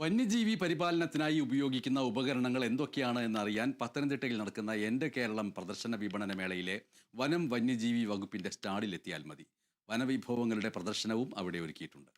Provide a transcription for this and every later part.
വന്യജീവി പരിപാലനത്തിനായി ഉപയോഗിക്കുന്ന ഉപകരണങ്ങൾ എന്തൊക്കെയാണ് എന്നറിയാൻ പത്തനംതിട്ടയിൽ നടക്കുന്ന എന്റെ കേരളം പ്രദർശന വിപണന മേളയിലെ വനം വന്യജീവി വകുപ്പിന്റെ സ്റ്റാളിലെത്തിയാൽ മതി. വനവിഭവങ്ങളുടെ പ്രദർശനവും അവിടെ ഒരുക്കിയിട്ടുണ്ട്.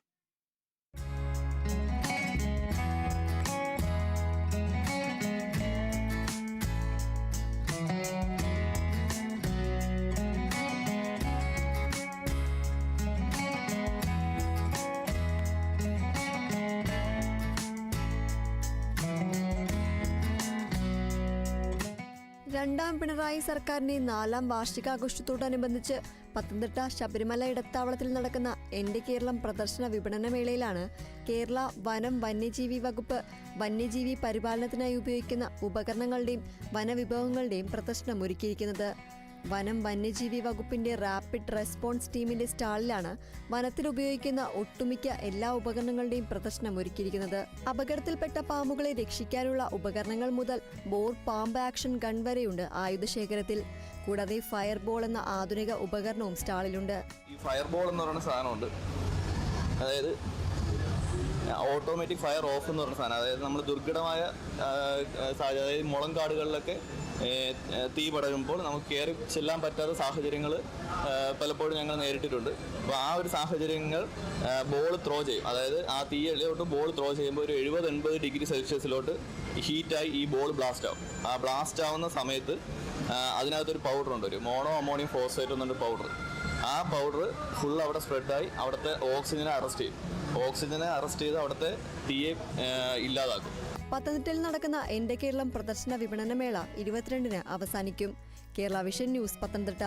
രണ്ടാം പിണറായി സർക്കാരിന്റെ നാലാം വാർഷികാഘോഷത്തോടനുബന്ധിച്ച് പത്തനംതിട്ട ശബരിമല ഇടത്താവളത്തിൽ നടക്കുന്ന എന്റെ കേരളം പ്രദർശന വിപണന മേളയിലാണ് കേരള വനം വന്യജീവി വകുപ്പ് വന്യജീവി പരിപാലനത്തിനായി ഉപയോഗിക്കുന്ന ഉപകരണങ്ങളുടെയും വനവിഭവങ്ങളുടെയും പ്രദർശനം ഒരുക്കിയിരിക്കുന്നത്. വനം വന്യജീവി വകുപ്പിന്റെ റാപ്പിഡ് റെസ്പോൺസ് ടീമിന്റെ സ്റ്റാളിലാണ് വനത്തിൽ ഉപയോഗിക്കുന്ന ഒട്ടുമിക്ക എല്ലാ ഉപകരണങ്ങളുടെയും പ്രദർശനം ഒരുക്കിയിരിക്കുന്നത്. അപകടത്തിൽപ്പെട്ട പാമ്പുകളെ രക്ഷിക്കാനുള്ള ഉപകരണങ്ങൾ മുതൽ ബോർ പാമ്പ് ആക്ഷൻ ഗൺ വരെയുണ്ട് ആയുധശേഖരത്തിൽ. കൂടാതെ ഫയർബോൾ എന്ന ആധുനിക ഉപകരണവും സ്റ്റാളിലുണ്ട്. ഈ ഫയർബോൾ എന്ന് പറയുന്ന സാധനമുണ്ട്. അതായത് ഓട്ടോമാറ്റിക് ഫയർ ഓഫ് എന്ന് പറഞ്ഞ സാധനം. അതായത് നമ്മൾ ദുർഘടമായ സാഹചര്യം അതായത് മുളം കാടുകളിലൊക്കെ തീ പടരുമ്പോൾ നമുക്ക് കയറി ചെല്ലാൻ പറ്റാത്ത സാഹചര്യങ്ങൾ പലപ്പോഴും ഞങ്ങൾ നേരിട്ടിട്ടുണ്ട്. അപ്പോൾ ആ ഒരു സാഹചര്യങ്ങൾ ബോൾ ത്രോ ചെയ്യും. അതായത് ആ തീ എളിയോട്ട് ബോൾ ത്രോ ചെയ്യുമ്പോൾ ഒരു എഴുപത് എൺപത് ഡിഗ്രി സെൽഷ്യസിലോട്ട് ഹീറ്റായി ഈ ബോൾ ബ്ലാസ്റ്റ് ആവും. ആ ബ്ലാസ്റ്റ് ആവുന്ന സമയത്ത് അതിനകത്തൊരു പൗഡർ ഉണ്ട്. ഒരു മോണോ അമോണിയം ഫോസ്ഫേറ്റ് എന്നൊരു പൗഡർ ആ പൗഡർ ഫുൾ അവിടെ സ്പ്രെഡായി അവിടുത്തെ ഓക്സിജനെ അറസ്റ്റ് ചെയ്യും. ഓക്സിജനെ അറസ്റ്റ് ചെയ്ത് അവിടുത്തെ തീയെ ഇല്ലാതാക്കും. പത്തനംതിട്ടയിൽ നടക്കുന്ന എന്റെ കേരളം പ്രദർശന വിപണനമേള ഇരുപത്തിരണ്ടിന് അവസാനിക്കും. Kerala vision news Pathanamthitta.